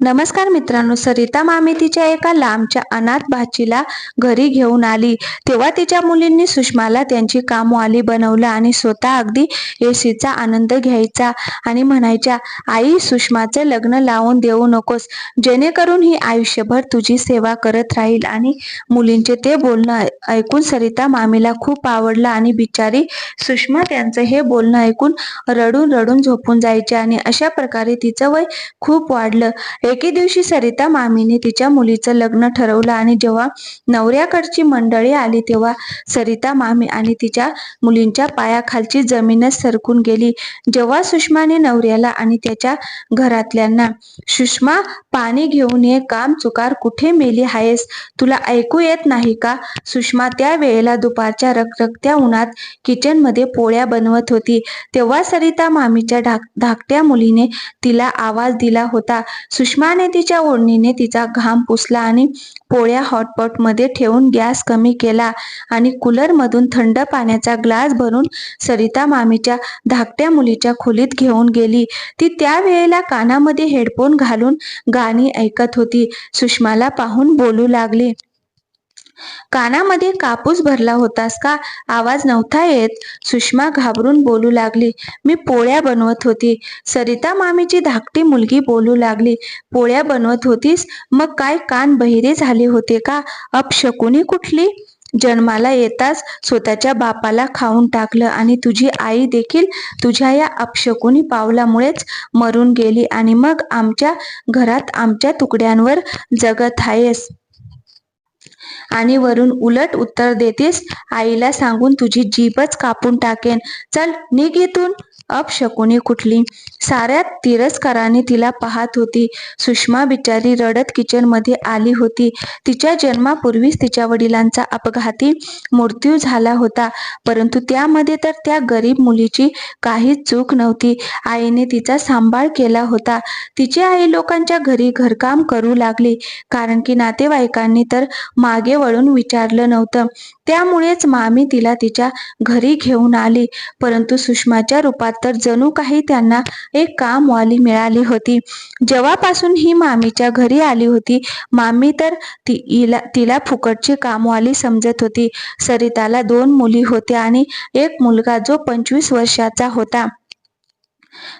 नमस्कार मित्रांनो सरिता मामी तिच्या एका लांबच्या अनाथ भाचीला घरी घेऊन आली. तेव्हा तिच्या मुलींनी सुषमाला त्यांची कामवाली बनवलं आणि स्वतः अगदी एसीचा आनंद घ्यायचा आणि म्हणायच्या आई सुषमाचं लग्न लावून देऊ नकोस. जेणेकरून ही आयुष्यभर तुझी सेवा करत राहील. आणि मुलींचे ते बोलणं ऐकून सरिता मामीला खूप आवडलं आणि बिचारी सुषमा त्यांचं हे बोलणं ऐकून रडून रडून झोपून जायचे आणि अशा प्रकारे तिचं वय खूप वाढलं. एके दिवशी सरिता मामीने तिच्या मुलीचं लग्न ठरवलं आणि जेव्हा नवऱ्याकडची मंडळी आली तेव्हा सरिता मामी आणि तिच्या मुलींच्या पायाखालची जमीनच सरकून गेली. जेव्हा सुषमाने नवऱ्याला आणि त्याच्या घरातल्यांना सुषमा पाणी घेऊन ये काम चुकार कुठे मेली आहेस तुला ऐकू येत नाही का? सुषमा त्या वेळेला दुपारच्या रखरखत्या उन्हात किचनमध्ये पोळ्या बनवत होती. तेव्हा सरिता मामीच्या धाक धाकट्या मुलीने तिला आवाज दिला होता. सुषमा सुषमाने तिच्या ओढणीने तिचा घाम पुसला आणि पोळ्या हॉटपॉटमध्ये ठेवून गॅस कमी केला आणि कूलर मधून थंड पाण्याचा ग्लास भरून सरिता मामीच्या धाकट्या मुलीच्या खोलीत घेऊन गेली. ती त्यावेळेला कानामध्ये हेडफोन घालून गाणी ऐकत होती. सुषमाला पाहून बोलू लागली. कानामध्ये कापूस भरला होतास का? आवाज नव्हता येत. सुषमा घाबरून बोलू लागली. मी पोळ्या बनवत होती. सरिता मामीची धाकटी मुलगी बोलू लागली. पोळ्या बनवत होतीस? मग काय कान बहिरे झाले होते का? अपशकुनी कुठली? जन्माला येताच स्वतःच्या बापाला खाऊन टाकलं आणि तुझी आई देखील तुझ्या या अपशकुनी पावलामुळेच मरून गेली आणि मग आमच्या घरात आमच्या तुकड्यांवर जगत आहेस. आणि वरून उलट उत्तर देतेस. आईला सांगून तुझी जीभच कापून टाकेन. चल निघ इथून. अपशकुनी कुठली? साऱ्या तिरस्काराने तिला पाहत होती. सुषमा बिचारी रडत किचनमध्ये आली होती. तिच्या जन्मापूर्वीच तिच्या वडिलांचा अपघाती मृत्यू झाला होता. परंतु त्यामध्ये तर त्या गरीब मुलीची काहीच चूक नव्हती. आईने तिचा सांभाळ केला होता. तिची आई लोकांच्या घरी घरकाम करू लागली. कारण की नातेवाईकांनी तर मागे वळून विचारलं नव्हतं. त्यामुळेच मामी तिला तिच्या घरी घेऊन आली. परंतु सुषमाच्या रूपात तर जणू काही त्यांना एक कामवाली मिळाली होती. जेव्हापासून ही मामीच्या घरी आली होती मामी तर ती हिला तिला फुकटची कामवाली समजत होती. सरिताला दोन मुली होत्या आणि एक मुलगा जो पंचवीस वर्षाचा होता.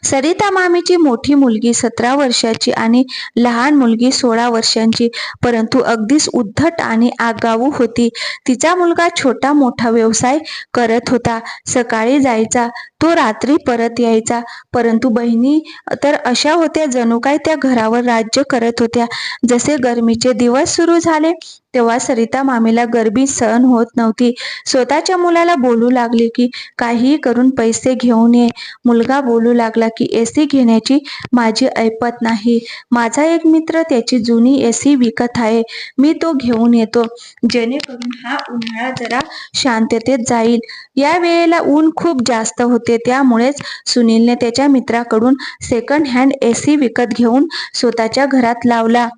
सरिता मामीची मोठी मुलगी सतरा वर्षाची आणि लहान मुलगी सोळा वर्षांची परंतु अगदीच उद्धट आणि आगाऊ होती. तिचा मुलगा छोटा मोठा व्यवसाय करत होता. सकाळी जायचा तो रात्री परत यायचा. परंतु बहिणी तर अशा होत्या जणू काय त्या घरावर राज्य करत होत्या. जसे गरमीचे दिवस सुरू झाले तेव्हा सरिता मामीला गर्बी सहन होत नव्हती. स्वतःच्या मुलाला बोलू लागली की काहीही करून पैसे घेऊन ये. मुलगा बोलू लागला की एसी घेण्याची माझी ऐपत नाही. माझा एक मित्र त्याची जुनी एसी विकत आहे. मी तो घेऊन येतो. जेणेकरून हा उन्हाळा जरा शांततेत जाईल. या वेळेला ऊन खूप जास्त होते. त्यामुळेच सुनीलने त्याच्या मित्राकडून सेकंड हँड एसी विकत घेऊन स्वतःच्या घरात लावला.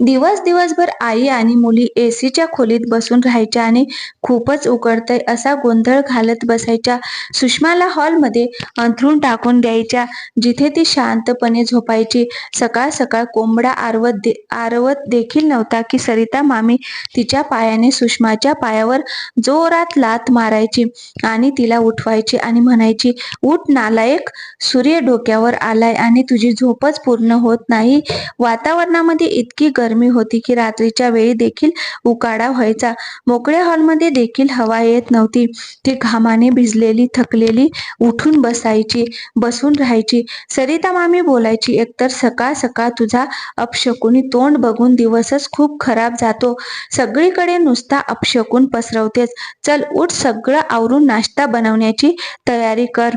दिवस दिवसभर आई आणि मुली एसीच्या खोलीत बसून राहायच्या आणि खूपच उकडतंय असा गोंधळ घालत बसायच्या. सुषमाला हॉलमध्ये अंथरून टाकून द्यायच्या जिथे ती शांतपणे झोपायची. सकाळ सकाळ कोंबडा आरवत दे आरवत देखील नव्हता की सरिता मामी तिच्या पायाने सुषमाच्या पायावर जोरात लात मारायची आणि तिला उठवायची आणि म्हणायची उठ नालायक सूर्य डोक्यावर आलाय आणि तुझी झोपच पूर्ण होत नाही. वातावरणामध्ये इतकी इतकी गरमी होती की रात्रीच्या वेळी देखील उकाडा व्हायचा. मोकळ्या हॉलमध्ये देखील हवा येत नव्हती. ती घामाने भिजलेली थकलेली उठून बसायची बसून राहायची. सरिता मामी बोलायची एकतर सकाळ सकाळ तुझा अपशकुनी तोंड बघून दिवसच खूप खराब जातो. सगळीकडे नुसता अपशकून पसरवतेस. चल उठ सगळं आवरून नाश्ता बनवण्याची तयारी कर.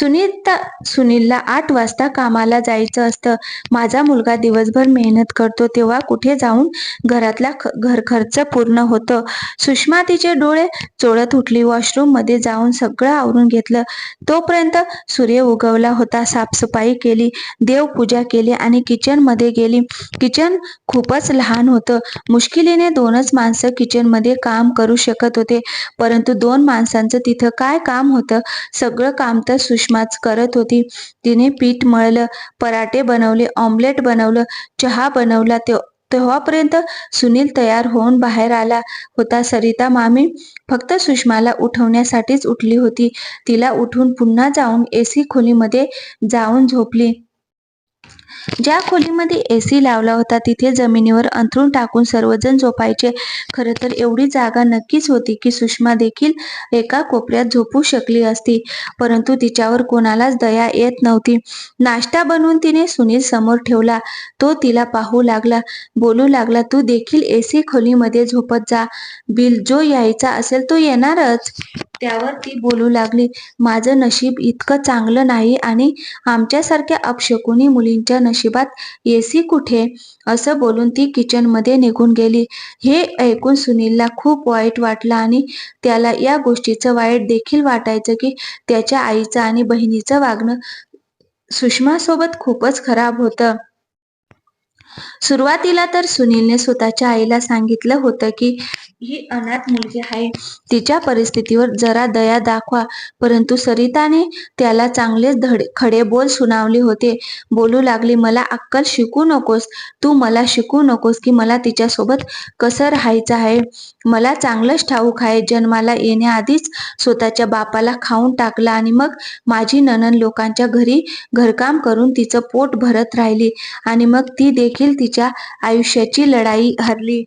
सुनीता सुनीलला आठ वाजता कामाला जायचं असतं. माझा मुलगा दिवसभर मेहनत करतो तेव्हा कुठे जाऊन घरातला ख- घर खर्च पूर्ण होतं. सुषमा तिचे डोळे चोळत उठली. वॉशरूममध्ये जाऊन सगळं आवरून घेतलं. तोपर्यंत सूर्य उगवला होता. साफसफाई केली. देवपूजा केली आणि किचनमध्ये गेली. किचन खूपच लहान होतं. मुश्किलीने दोनच माणसं किचनमध्ये काम करू शकत होते. परंतु दोन माणसांचं तिथं काय काम होतं? सगळं काम तर सुषमा सुषमाच करत होती. तिने पीठ मळलं पराठे बनवले ऑमलेट बनवलं चहा बनवला. ते तेव्हापर्यंत सुनील तयार होऊन बाहेर आला होता. सरिता मामी फक्त सुषमाला उठवण्यासाठीच उठली होती. तिला उठून पुन्हा जाऊन एसी खोलीमध्ये जाऊन झोपली. ज्या खोलीमध्ये एसी लावला होता तिथे जमिनीवर अंथरून टाकून सर्वजण झोपायचे. खरं तर एवढी जागा नक्कीच होती की सुषमा देखील एका कोपऱ्यात झोपू शकली असती. परंतु तिच्यावर कोणालाच दया येत नव्हती. नाश्ता बनवून तिने सुनील समोर ठेवला. तो तिला पाहू लागला. बोलू लागला तू देखील ए सी खोलीमध्ये झोपत जा. बिल जो यायचा असेल तो येणारच. त्यावर ती बोलू लागली माझं नशीब इतकं चांगलं नाही आणि आमच्यासारख्या अपशकुनी मुलींच्या नशिबात एसी कुठे? असं बोलून ती किचनमध्ये निघून गेली. हे ऐकून सुनीलला खूप वाईट वाटलं आणि त्याला या गोष्टीचं वाईट देखील वाटायचं की त्याच्या आईचं आणि बहिणीचं वागणं सुषमासोबत खूपच खराब होतं. सुरुवातीला तर सुनीलने स्वतःच्या आईला सांगितलं होतं की ही अनाथ मुलगी आहे. तिच्या परिस्थितीवर जरा दया दाखवा. परंतु सरिताने त्याला चांगलेच धडे खडे बोल सुनावले होते. बोलू लागली मला अक्कल शिकू नकोस. तू मला शिकू नकोस की मला तिच्यासोबत कसं राहायचं आहे? मला चांगलंच ठाऊक आहे. जन्माला येण्याआधीच स्वतःच्या बापाला खाऊन टाकला आणि मग माझी ननन लोकांच्या घरी घरकाम करून तिचं पोट भरत राहिली. आणि मग ती देखील तिच्या आयुष्याची लढाई हरली.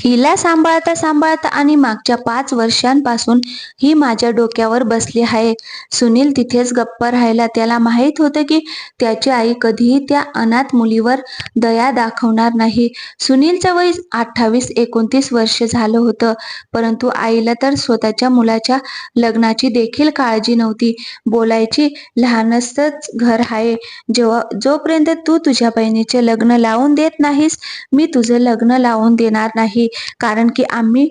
हिला सांभाळता सांभाळता आणि मागच्या पाच वर्षांपासून ही माझ्या डोक्यावर बसली आहे. सुनील तिथेच गप्प राहिला. त्याला माहीत होतं की त्याची आई कधीही त्या अनाथ मुलीवर दया दाखवणार नाही. सुनीलचं वय अठ्ठावीस एकोणतीस वर्ष झालं होतं. परंतु आईला तर स्वतःच्या मुलाच्या लग्नाची देखील काळजी नव्हती. बोलायची लहानच घर आहे. जेव्हा जोपर्यंत तू तुझ्या बहिणीचे लग्न लावून देत नाहीस मी तुझं लग्न लावून देणार नाही. कारण की आम्ही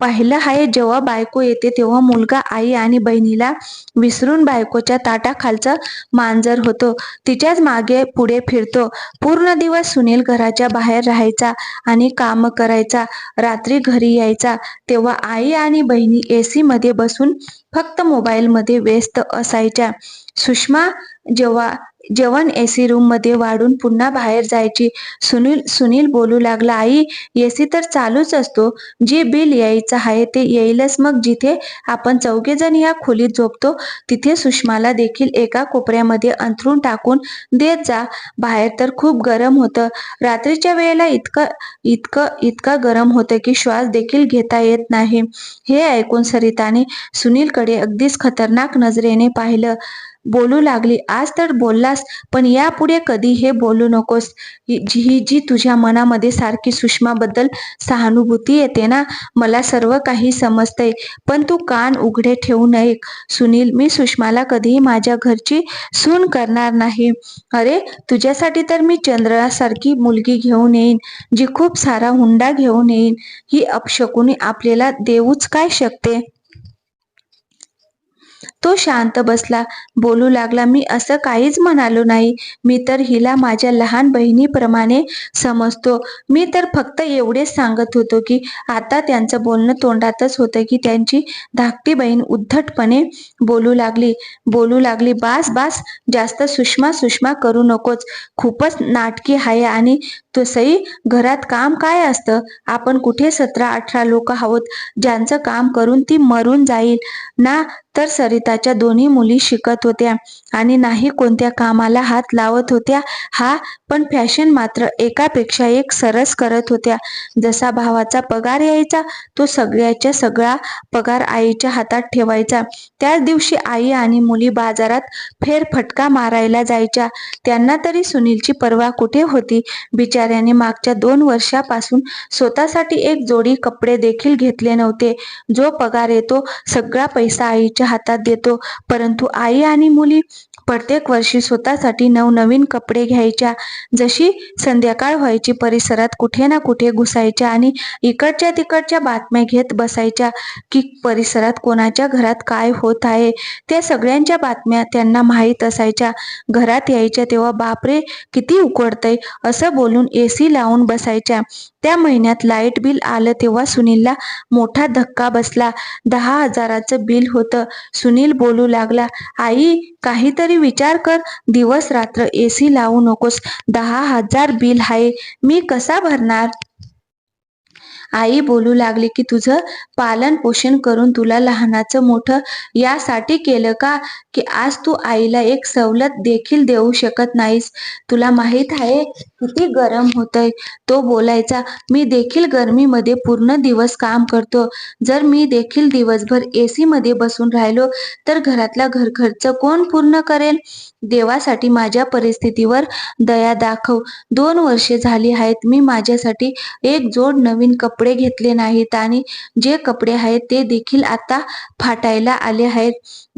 पाहिलं आहे जेव्हा बायको येते तेव्हा मुलगा आई आणि बहिणीला विसरून बायकोच्या ताटाखालचा मांजर होतो. तिच्याच मागे पुढे फिरतो. पूर्ण दिवस सुनील घराच्या बाहेर राहायचा आणि काम करायचा. रात्री घरी यायचा. तेव्हा आई आणि बहिणी एसी मध्ये बसून फक्त मोबाईलमध्ये व्यस्त असायच्या. सुषमा जेव्हा जेवण एसी रूममध्ये वाढून पुन्हा बाहेर जायची सुनील सुनील बोलू लागला आई एसी तर चालूच असतो. जे बिल यायचं आहे ते येईलच. मग जिथे आपण चौघे जण या खोलीत झोपतो तिथे सुषमाला देखील एका कोपऱ्यामध्ये अंथरून टाकून देत जा. बाहेर तर खूप गरम होतं. रात्रीच्या वेळेला इतकं इतकं इतका गरम होतं की श्वास देखील घेता येत नाही. हे ऐकून सरिताने सुनीलकडे अगदीच खतरनाक नजरेने पाहिलं. बोलू लागली. आज तर बोललास पण यापुढे कधी हे बोलू नकोस. ही जी जी तुझ्या मनामध्ये सारखी सुषमाबद्दल सहानुभूती येते ना मला सर्व काही समजतंय. पण तू कान उघडे ठेवू नये. सुनील मी सुषमाला कधीही माझ्या घरची सून करणार नाही. अरे तुझ्यासाठी तर मी चंद्रासारखी मुलगी घेऊन येईन जी खूप सारा हुंडा घेऊन येईन. ही अपशकुनी आपल्याला देऊच काय शकते? तो शांत बसला. बोलू लागला मी असं काहीच म्हणालो नाही. मी तर हिला माझ्या लहान बहिणीप्रमाणे समजतो. मी तर फक्त एवढेच सांगत होतो की आता त्यांचं बोलणं तोंडातच होतं की त्यांची धाकटी बहीण उद्धटपणे बोलू लागली. बोलू लागली बास बास जास्त सुषमा सुषमा करू नकोच खूपच नाटकी आहे आणि तसंही घरात काम काय असतं? आपण कुठे सतरा अठरा लोक आहोत? ज्यांचं काम करून ती मरून जाईल. ना तर सरिताच्या दोन्ही मुली शिकत होत्या आणि नाही कोणत्या कामाला हात लावत होत्या. हा पण फॅशन मात्र एकापेक्षा एक सरस करत होत्या. जसा भावाचा पगार यायचा तो सगळ्याच्या सगळा पगार आईच्या हातात ठेवायचा. त्याच दिवशी आई आणि मुली बाजारात फेरफटका मारायला जायच्या. त्यांना तरी सुनीलची पर्वा कुठे होती? बिचाऱ्याने मागच्या दोन वर्षापासून स्वतःसाठी एक जोडी कपडे देखील घेतले नव्हते. जो पगार येतो सगळा पैसा आईच्या हातात देतो. परंतु आई आणि मुली प्रत्येक वर्षी स्वतःसाठी नवनवीन कपडे घ्यायच्या. जशी संध्याकाळ व्हायची परिसरात कुठे ना कुठे घुसायच्या आणि इकडच्या तिकडच्या बातम्या घेत बसायच्या की परिसरात कोणाच्या घरात काय होत आहे. त्या सगळ्यांच्या बातम्या त्यांना माहीत असायच्या. घरात यायच्या तेव्हा बापरे किती उकडतंय असं बोलून एसी लावून बसायच्या. त्या महिन्यात लाइट बिल आलं तेव्हा सुनीलला मोठा धक्का बसला. दहा हजाराचं बिल होतं. सुनील बोलू लागला आई काहीतरी विचार कर. दिवस रात्र एसी लावू नकोस. दहा हजार बिल आहे मी कसा भरणार? आई बोलू लागली की तुझं पालन पोषण करून तुला लहानाचं मोठं यासाठी केलं का? की आज तू आईला एक सवलत देखील देऊ शकत नाहीस. तुला माहीत आहे किती गरम होतंय. तो बोलायचा मी देखील गरमीमध्ये पूर्ण दिवस काम करतो. जर मी देखील दिवसभर एसी मध्ये बसून राहिलो तर घरातला घर खर्च कोण पूर्ण करेल? देवासाठी माझ्या परिस्थितीवर दया दाखव. दोन वर्षे झाली आहेत. मी माझ्यासाठी एक जोड नवीन कपडे कपडे घेतले नाहीत आणि जे कपडे आहेत ते देखील आता फाटायला आले आहेत.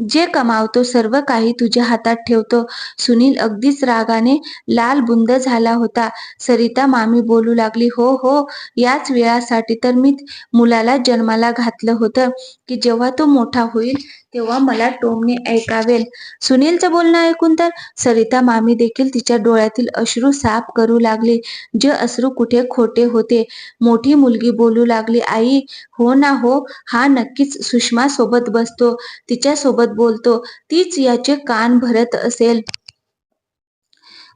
जे कमावतो सर्व काही तुझ्या हातात ठेवतो. सुनील अगदीच रागाने लाल बुंद झाला होता. सरिता मामी बोलू लागली हो हो याच वेळासाठी तर मी मुलाला जन्माला घातलं होतं की जेव्हा तो मोठा होईल तेव्हा मला टोमने ऐकावेल. सुनीलचं बोलणं ऐकून तर सरिता मामी देखील तिच्या डोळ्यातील अश्रू साफ करू लागली. जे अश्रू कुठे खोटे होते? मोठी मुलगी बोलू लागली आई हो ना हो हा नक्कीच सुषमा सोबत बसतो. तिच्या सोबत बोलतो. तीच याचे कान भरत असेल.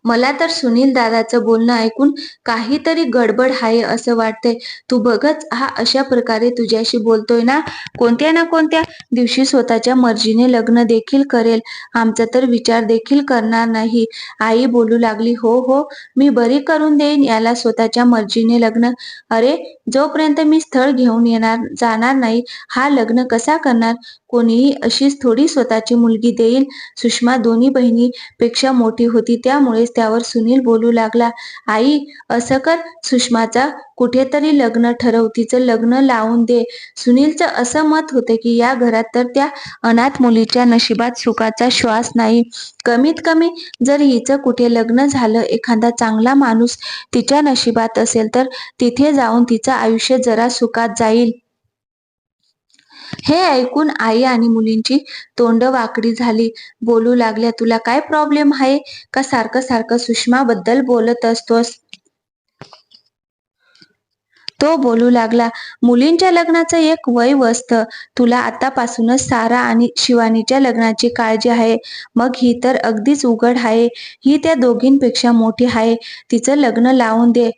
मला तर सुनील दादाचं बोलणं ऐकून काहीतरी गडबड आहे असं वाटतंय. तू बघच हा अशा प्रकारे तुझ्याशी बोलतोय ना? कोणत्या ना कोणत्या दिवशी स्वतःच्या मर्जीने लग्न देखील करेल. आमचा तर विचार देखील करणार नाही. आई बोलू लागली हो हो मी बरी करून देईन याला स्वतःच्या मर्जीने लग्न. अरे जोपर्यंत मी स्थळ घेऊन येणार जाणार नाही हा लग्न कसा करणार? कोणीही अशीच थोडी स्वतःची मुलगी देईल? सुषमा दोन्ही बहिणीपेक्षा मोठी होती. त्यामुळेच त्यावर सुनील बोलू लागला. आई असं कर. सुषमाचा कुठेतरी लग्न ठरव. तिचं लग्न लावून दे. सुनीलचं असं मत होतं की या घरात तर त्या अनाथ मुलीच्या नशिबात सुखाचा श्वास नाही. कमीत कमी जर हिचं कुठे लग्न झालं एखादा चांगला माणूस तिच्या नशिबात असेल तर तिथे जाऊन तिचं आयुष्य जरा सुखात जाईल. हे ऐकून आई आणि मुलींची तोंड वाकडी झाली. बोलू लागल्या तुला काय प्रॉब्लेम आहे? का सारखं सारखं सुषमा बद्दल बोलत असतोस? तो बोलू लागला मुलींच्या लग्नाचं एक वय असतं तुला आतापासूनच सारा आणि शिवानीच्या लग्नाची काळजी आहे. मग ही तर अगदीच उघड आहे. ही त्या दोघींपेक्षा मोठी आहे. तिचं लग्न लावून दे.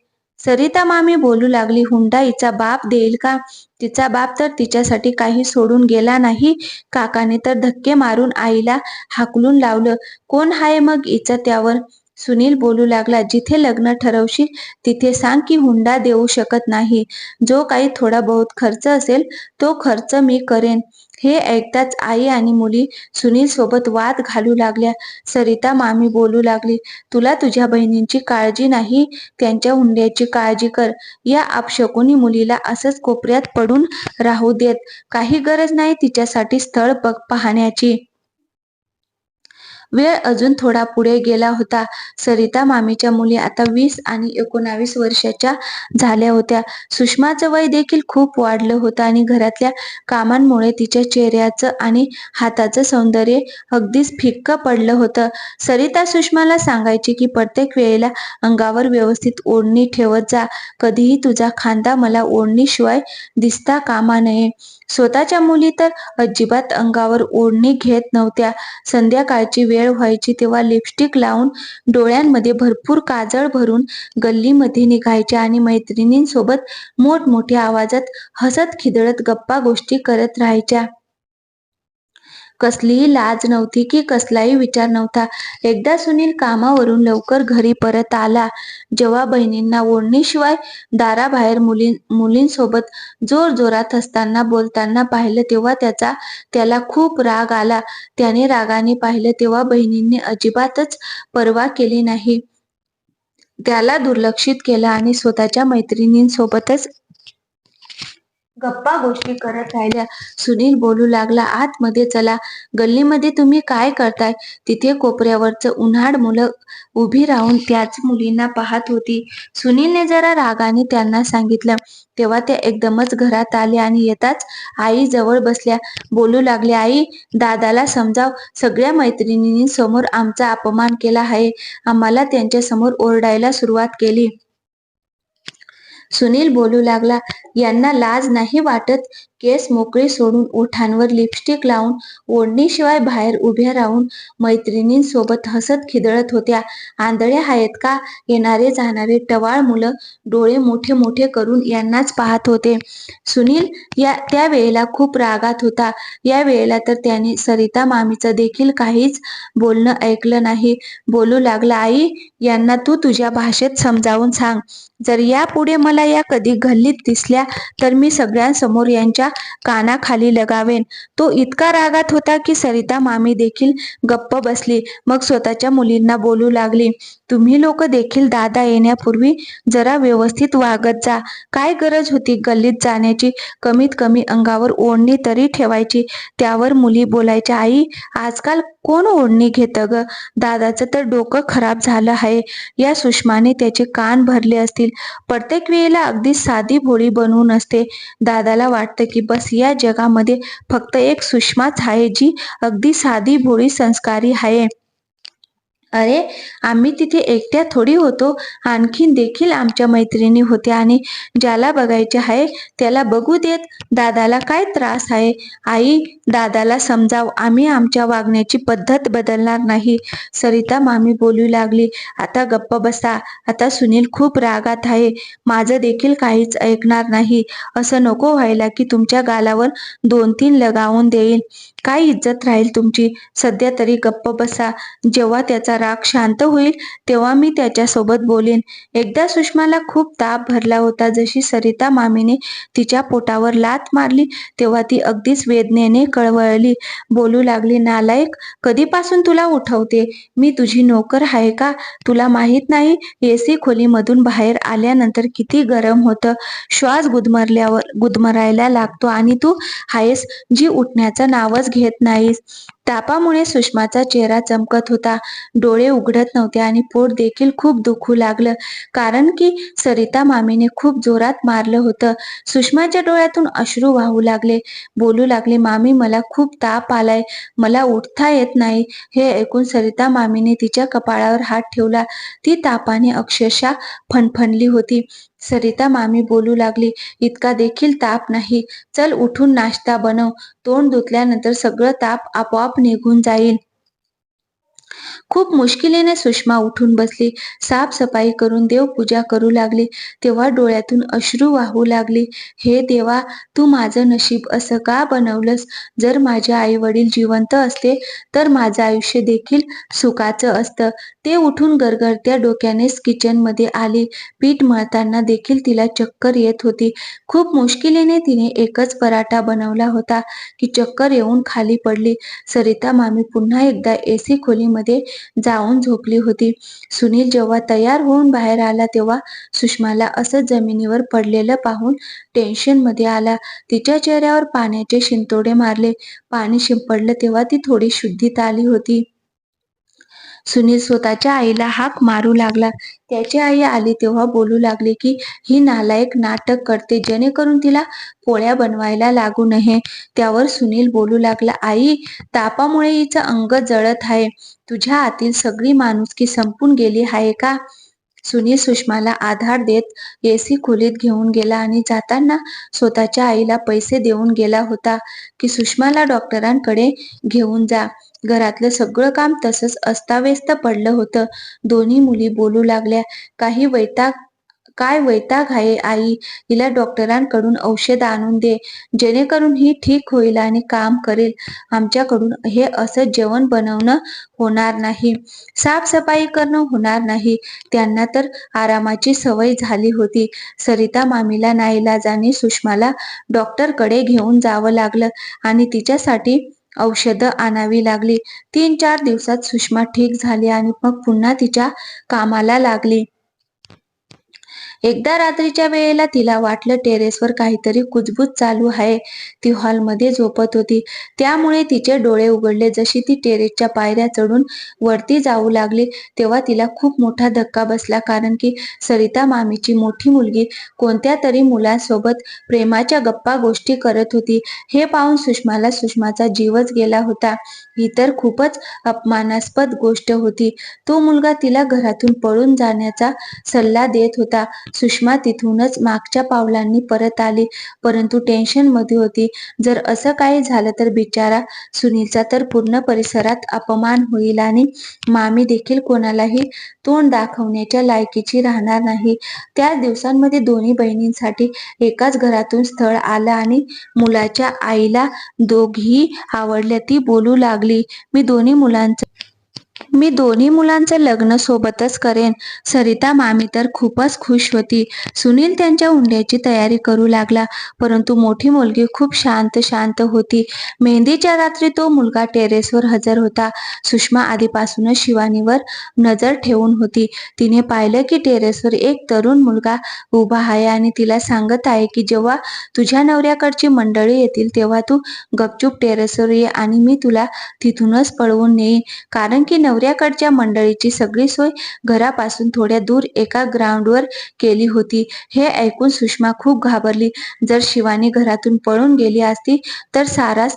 सरिता मामी बोलू लागली हुंडाईचा बाप देईल का? तिचा बाप तर तिच्यासाठी काही सोडून गेला नाही. काकाने तर धक्के मारून आईला हाकलून लावलं. कोण आहे मग हिचं त्यावर? सुनील बोलू लागला जिथे लग्न ठरवशील तिथे सांग की हुंडा देऊ शकत नाही. जो काही थोडा बहुत खर्च असेल तो खर्च मी करेन. हे ऐकताच आई आणि मुली सुनील सोबत वाद घालू लागल्या. सरिता मामी बोलू लागली तुला तुझ्या बहिणींची काळजी नाही? त्यांच्या हुंड्याची काळजी कर. या अपशकुनी मुलीला असंच कोपऱ्यात पडून राहू देत. काही गरज नाही तिच्यासाठी स्थळ बघ पाहण्याची. वेळ अजून थोडा पुढे गेला होता. सरिता मामीच्या मुली आता वीस आणि एकोणावीस वर्षाच्या झाल्या होत्या. सुषमाचं वय देखील खूप वाढलं होतं आणि घरातल्या कामांमुळे तिच्या चेहऱ्याचं आणि हाताचं सौंदर्य अगदीच फिक्क पडलं होतं. सरिता सुषमाला सांगायची की प्रत्येक वेळेला अंगावर व्यवस्थित ओढणी ठेवत जा. कधीही तुझा खांदा मला ओढणीशिवाय दिसता कामा नये. स्वतःच्या मुली तर अजिबात अंगावर ओढणी घेत नव्हत्या. संध्याकाळची वेळ व्हायची तेव्हा लिपस्टिक लावून डोळ्यांमध्ये भरपूर काजळ भरून गल्लीमध्ये निघायच्या आणि मैत्रिणींसोबत मोठमोठ्या आवाजात हसत खिदळत गप्पा गोष्टी करत राहायच्या. कसलीही लाज नव्हती की कसलाही विचार नव्हता. एकदा सुनील कामावरून लवकर घरी परत आला. जेव्हा बहिणींना ओढणीशिवाय दाराबाहेर मुली मुलींसोबत जोर जोरात हसताना बोलताना पाहिलं तेव्हा त्याचा त्याला खूप राग आला. त्याने रागाने पाहिलं तेव्हा बहिणींनी अजिबातच परवा केली नाही. त्याला दुर्लक्षित केलं आणि स्वतःच्या मैत्रिणींसोबतच गप्पा गोष्टी करत राहिल्या. सुनील बोलू लागला आतमध्ये चला. गल्लीमध्ये तुम्ही काय करताय? तिथे कोपऱ्यावरच उन्हाळ मुलं उभी राहून त्याच मुलींना पाहत होती. सुनीलने जरा रागाने त्यांना सांगितलं तेव्हा त्या एकदमच घरात आल्या आणि येताच आई जवळ बसल्या. बोलू लागल्या आई दादाला समजाव. सगळ्या मैत्रिणींनी समोर आमचा अपमान केला आहे. आम्हाला त्यांच्यासमोर ओरडायला सुरुवात केली. सुनील बोलू लागला यांना लाज नाही वाटत केस मोकळे सोडून ओठांवर लिपस्टिक लावून ओढणीशिवाय बाहेर उभ्या राहून मैत्रिणींसोबत हसत खिदळत होत्या. आंधळ्या आहेत का? येणारे जाणारे टवाळ मुलं डोळे मोठे मोठे करून यांनाच पाहत होते. सुनील या त्या वेळेला खूप रागात होता. या वेळेला तर त्याने सरिता मामीचं देखील काहीच बोलणं ऐकलं नाही. बोलू लागला आई यांना तू तुझ्या भाषेत समजावून सांग. जर यापुढे मला या कधी गल्लीत दिसल्या तर मी सगळ्यांसमोर यांच्या कानाखाली लगावेन. तो इतका रागात होता की सरिता मामी देखील गप्प बसली. मग स्वतःच्या मुलींना बोलू लागली. तुम्ही लोक देखील दादा येण्यापूर्वी जरा व्यवस्थित वागत जा. काय गरज होती गल्लीत जाण्याची? कमीत कमी अंगावर ओढणी तरी ठेवायची. त्यावर मुली बोलायच्या आई आजकाल कोण ओढणी घेतं ग? दादाचं तर डोकं खराब झालं आहे. या सुषमाने त्याचे कान भरले असतील. प्रत्येक वेळेला अगदी साधी भोळी बनवून असते. दादाला वाटतं की बस या जगामध्ये फक्त एक सुषमाच आहे जी अगदी साधी भोळी संस्कारी आहे. अरे आम्ही तिथे एकट्या थोडी होतो. आणखीन देखील आमच्या मैत्रिणी होत्या आणि ज्याला बघायचे आहे त्याला बघू देत. दादाला काय त्रास आहे? आई दादाला समजाव. आम्ही आमच्या वागण्याची पद्धत बदलणार नाही. सरिता मामी बोलू लागली. आता गप्प बसा. आता सुनील खूप रागात आहे. माझं देखील काहीच ऐकणार नाही. असं नको व्हायला की तुमच्या गालावर दोन तीन लगावून देईल काय इज्जत राहील तुमची? सध्या तरी गप्प बसा. जेव्हा त्याचा राग शांत होईल तेव्हा मी त्याच्यासोबत बोलेन. एकदा सुषमाला खूप ताप भरला होता. जशी सरिता मामीने तिच्या पोटावर लात मारली तेव्हा ती अगदीच वेदनेने कळवळली. बोलू लागली नालायक कधीपासून तुला उठवते? मी तुझी नोकर आहे का? तुला माहीत नाही एसी खोलीमधून बाहेर आल्यानंतर किती गरम होतं. श्वास गुदमरल्यावर गुदमरायला लागतो आणि तू आहेस जी उठण्याचं नावच घेत नाहीस. तापामुळे सुषमाचा चेहरा चमकत होता. डोळे उघडत नव्हते आणि पोट देखील खूप दुखू लागलं. कारण की सरिता मामीने खूप जोरात मारलं होतं. सुषमाच्या डोळ्यातून अश्रू वाहू लागले. बोलू लागले मामी मला खूप ताप आलाय. मला उठता येत नाही. हे ऐकून सरिता मामीने तिच्या कपाळावर हात ठेवला. ती तापाने अक्षरशः फणफणली होती. सरिता मामी बोलू लागली इतका देखील ताप नाही. चल उठून नाश्ता बनव. तोंड धुतल्यानंतर सगळं ताप आपोआप निघून जाईल. खूप मुश्किलीने सुषमा उठून बसली. साफसफाई करून देवपूजा करू लागली. तेव्हा डोळ्यातून अश्रू वाहू लागली. हे देवा तू माझं नशीब असं का बनवलंस? जर माझे आई वडील जिवंत असते तर माझं आयुष्य देखील सुखाचं असतं. ते उठून गरगरत्या डोक्यानेच किचनमध्ये आली. पीठ मळताना देखील तिला चक्कर येत होती. खूप मुश्किलीने तिने एकच पराठा बनवला होता की चक्कर येऊन खाली पडली. सरिता मामी पुन्हा एकदा एसी खोलीमध्ये जाऊन झोपली होती. सुनील जेव्हा तयार होऊन बाहेर आला तेव्हा सुषमाला असं जमिनीवर पडलेलं पाहून टेन्शनमध्ये आला. तिच्या चेहऱ्यावर पाण्याचे शिंतोडे मारले. पाणी शिंपडलं तेव्हा ती थोडी शुद्धीत आली होती. सुनील स्वतःच्या आईला हाक मारू लागला. त्याची आई आली तेव्हा बोलू लागली की ही नालायक नाटक करते जेणेकरून तिला पोळ्या बनवायला लागू नये. त्यावर सुनील बोलू लागला आई तापामुळे हिचं अंग जळत आहे. तुझ्या आतील सगळी माणुसकी संपून गेली आहे का? सुनील सुषमाला आधार देत एसी खोलीत घेऊन गेला आणि जाताना स्वतःच्या आईला पैसे देऊन गेला होता की सुषमाला डॉक्टरांकडे घेऊन जा. घरातलं सगळं काम तसंच अस्ताव्यस्त पडलं होतं. दोन्ही मुली बोलू लागल्या काही वैताग काय वैताग आहे आई? हिला डॉक्टरांकडून औषध आणून दे जेणेकरून ही ठीक होईल आणि काम करेल. आमच्याकडून हे असं जेवण बनवणं होणार नाही. साफसफाई करणं होणार नाही. त्यांना तर आरामाची सवय झाली होती. सरिता मामीला नाईलाजाने सुषमाला डॉक्टरकडे घेऊन जावं लागलं आणि तिच्यासाठी औषधं आणावी लागली. तीन चार दिवसात सुषमा ठीक झाली आणि मग पुन्हा तिच्या कामाला लागली. एकदा रात्रीच्या वेळेला तिला वाटलं टेरेसवर काहीतरी कुजबूज चालू आहे. ती हॉलमध्ये झोपत होती. त्यामुळे तिचे डोळे उघडले. जशी ती टेरेसच्या पायऱ्या चढून वरती जाऊ लागली तेव्हा तिला खूप मोठा धक्का बसला. कारण की सरिता मामीची मोठी मुलगी कोणत्या तरी मुलांसोबत प्रेमाच्या गप्पा गोष्टी करत होती. हे पाहून सुषमाला सुषमाचा जीवच गेला होता. ही तर खूपच अपमानास्पद गोष्ट होती. तो मुलगा तिला घरातून पळून जाण्याचा सल्ला देत होता. सुषमा तिथूनच मागच्या पावलांनी परत आली. परंतु टेन्शनमध्ये होती. जर असं काही झालं तर बिचारा सुनीलचा तर पूर्ण परिसरात अपमान होईल आणि मामी देखील कोणालाही तोंड दाखवण्याच्या लायकीची राहणार नाही. त्या दिवसांमध्ये दोन्ही बहिणींसाठी एकाच घरातून स्थळ आलं आणि मुलाच्या आईला दोघी आवडल्या ती बोलू लागली. मी दोन्ही मुलांचं मी दोन्ही मुलांचं लग्न सोबतच करेन. सरिता मामी तर खूपच खुश होती. सुनील त्यांच्या हुंड्याची तयारी करू लागला परंतु मोठी मुलगी खूप शांत शांत होती. मेहंदीच्या रात्री तो मुलगा टेरेसवर हजर होता. सुषमा आधीपासूनच शिवानीवर नजर ठेवून होती. तिने पाहिलं की टेरेसवर एक तरुण मुलगा उभा आहे आणि तिला सांगत आहे की जेव्हा तुझ्या नवऱ्याकडची मंडळी येतील तेव्हा तू गपचूप टेरेसवर ये आणि मी तुला तिथूनच पळवून नेईन. कारण की नवऱ्याकडच्या मंडळीची सगळी सोय घरापासून थोड्या दूर एका ग्राउंडवर केली होती. हे ऐकून सुषमा खूप घाबरली. जर शिवानी घरातून पळून गेली असती तर सारा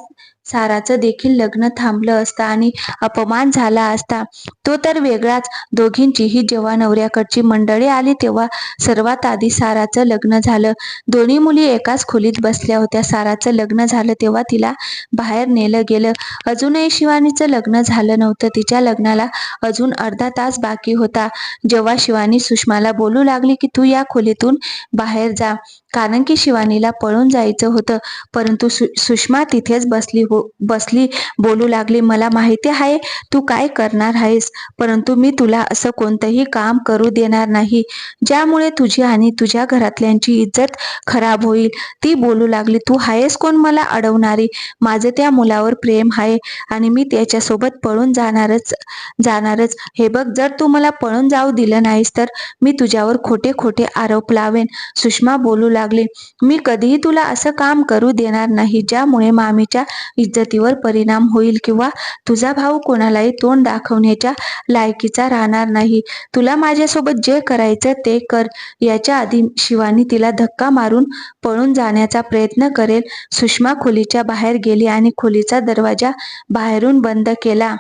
साराचं देखील लग्न थांबलं असतं आणि अपमान झाला असता. तो तर वेगळाच. दोघींचीही जेव्हा नवऱ्याकडची मंडळी आली तेव्हा सर्वात आधी साराचं लग्न झालं. दोन्ही मुली एकाच खोलीत बसल्या होत्या. साराचं लग्न झालं तेव्हा तिला बाहेर नेलं गेलं. अजूनही शिवानीचं लग्न झालं नव्हतं. तिच्या लग्नाला अजून अर्धा तास बाकी होता. जेव्हा शिवानी सुषमाला बोलू लागली की तू या खोलीतून बाहेर जा. कारण की शिवानीला पळून जायचं होतं. परंतु सु सुषमा तिथेच बसली हो बसली बोलू लागली मला माहिती आहे तू काय करणार आहेस? परंतु मी तुला असं कोणतंही काम करू देणार नाही. ज्यामुळे तुझी आणि तुझ्या घरातल्यांची इज्जत खराब होईल. ती बोलू लागली तू आहेस कोण मला अडवणारी? माझं त्या मुलावर प्रेम आहे आणि मी त्याच्यासोबत पळून जाणारच जाणारच. हे बघ जर तू मला पळून जाऊ दिलं नाहीस तर मी तुझ्यावर खोटे खोटे आरोप लावेन. सुषमा बोलू लागली मी कधीही तुला असं काम करू देणार नाही ज्यामुळे मामीच्या इज्जतीवर परिणाम होईल किंवा तुझा भाऊ कोणालाही तोंड दाखवण्याच्या लायकीचा राहणार नाही. तुला माझ्यासोबत जे करायचं ते कर. याच्या आधी शिवानी तिला धक्का मारून पळून जाण्याचा प्रयत्न करेल. सुषमा खोलीच्या बाहेर गेली आणि खोलीचा दरवाजा बाहेरून बंद केला.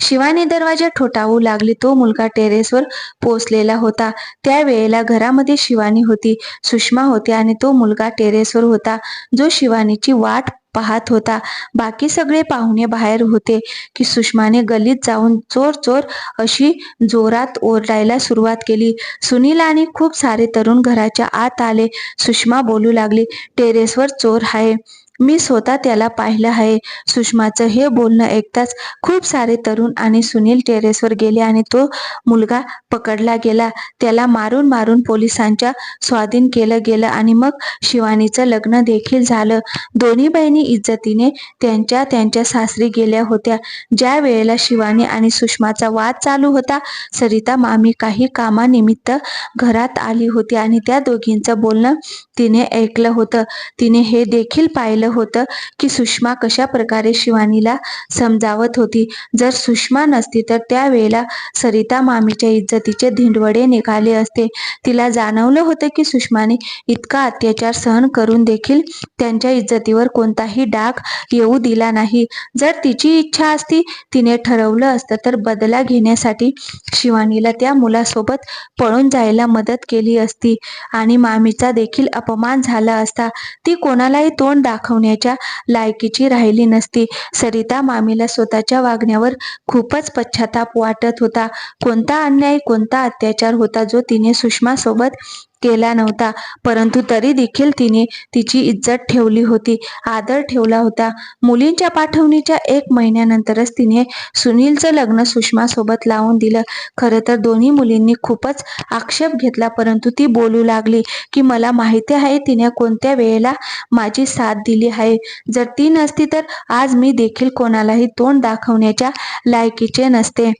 शिवानी दरवाजा ठोठावू लागली. तो मुलगा टेरेसवर पोचलेला होता. त्यावेळेला घरामध्ये शिवानी होती. सुषमा होती आणि तो मुलगा टेरेसवर होता. जो शिवानीची वाट पाहत होता. बाकी सगळे पाहुणे बाहेर होते की सुषमाने गल्लीत जाऊन चोर चोर अशी जोरात ओरडायला सुरुवात केली. सुनील आणि खूप सारे तरुण घराच्या आत आले. सुषमा बोलू लागली टेरेसवर चोर आहे. मी स्वतः त्याला पाहिलं आहे. सुषमाचं हे बोलणं ऐकताच खूप सारे तरुण आणि सुनील टेरेसवर गेले आणि तो मुलगा पकडला गेला. त्याला मारून मारून पोलिसांच्या स्वाधीन केलं गेलं आणि मग शिवानीचं लग्न देखील झालं. दोन्ही बहिणी इज्जतीने त्यांच्या त्यांच्या सासरी गेल्या होत्या. ज्या वेळेला शिवानी आणि सुषमाचा वाद चालू होता सरिता मामी काही कामानिमित्त घरात आली होती आणि त्या दोघींचं बोलणं तिने ऐकलं होतं. तिने हे देखील पाहिलं होतं की सुषमा कशा प्रकारे शिवानीला समजावत होती? जर सुषमा नसती तर त्यावेळेला सरिता मामीच्या इज्जतीचे धिंडवडे निघाले असते. तिला जाणवलं होतं की सुषमाने इतका अत्याचार सहन करून देखील त्यांच्या इज्जतीवर कोणताही डाग येऊ दिला नाही. जर तिची इच्छा असती तिने ठरवलं असतं तर बदला घेण्यासाठी शिवानीला त्या मुलासोबत पळून जायला मदत केली असती आणि मामीचा देखील अपमान झाला असता. ती कोणालाही तोंड दाखवण्याच्या लायकीची राहिली नसती. सरिता मामीला स्वतःच्या वागण्यावर खूपच पश्चाताप वाटत होता. कोणता अन्याय कोणता अत्याचार होता जो तिने सुषमा सोबत केला नव्हता. परंतु तरी देखील तिने तिची इज्जत ठेवली होती. आदर ठेवला होता. मुलींच्या पाठवणीच्या एक महिन्यानंतरच तिने सुनीलचं लग्न सुषमा सोबत लावून दिलं. खरं तर दोन्ही मुलींनी खूपच आक्षेप घेतला परंतु ती बोलू लागली की मला माहिती आहे तिने कोणत्या वेळेला माझी साथ दिली आहे. जर ती नसती तर आज मी देखील कोणालाही तोंड दाखवण्याच्या लायकीचे नसते.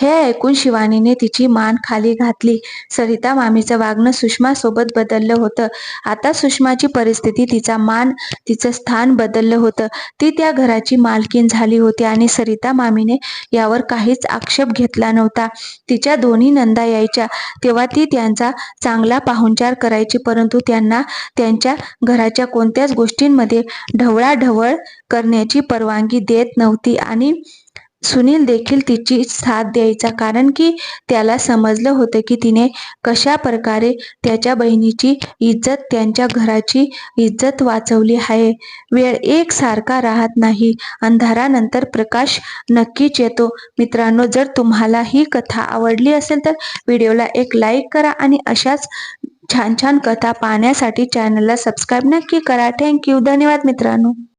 हे ऐकून शिवानीने तिची मान खाली घातली. सरिता मामीचं वागणं सुषमा सोबत बदललं होतं. आता सुषमाची परिस्थिती तिचा मान तिचं स्थान बदललं होतं. ती त्या घराची मालकीन झाली होती आणि सरिता मामीने यावर काहीच आक्षेप घेतला नव्हता. तिच्या दोन्ही नंदा यायच्या. तेव्हा ती त्यांचा चांगला पाहुणचार करायची परंतु त्यांना त्यांच्या घराच्या कोणत्याच गोष्टींमध्ये ढवळाढवळ करण्याची परवानगी देत नव्हती आणि सुनील देखील तिची साथ द्यायचा. कारण की त्याला समजलं होतं की तिने कशा प्रकारे त्याच्या बहिणीची इज्जत त्यांच्या घराची इज्जत वाचवली आहे. वेळ एक सारखा राहत नाही. अंधारानंतर प्रकाश नक्कीच येतो. मित्रांनो जर तुम्हाला ही कथा आवडली असेल तर व्हिडिओला एक लाईक करा आणि अशाच छान छान कथा पाहण्यासाठी चॅनलला सबस्क्राईब नक्की करा. थँक्यू. धन्यवाद मित्रांनो.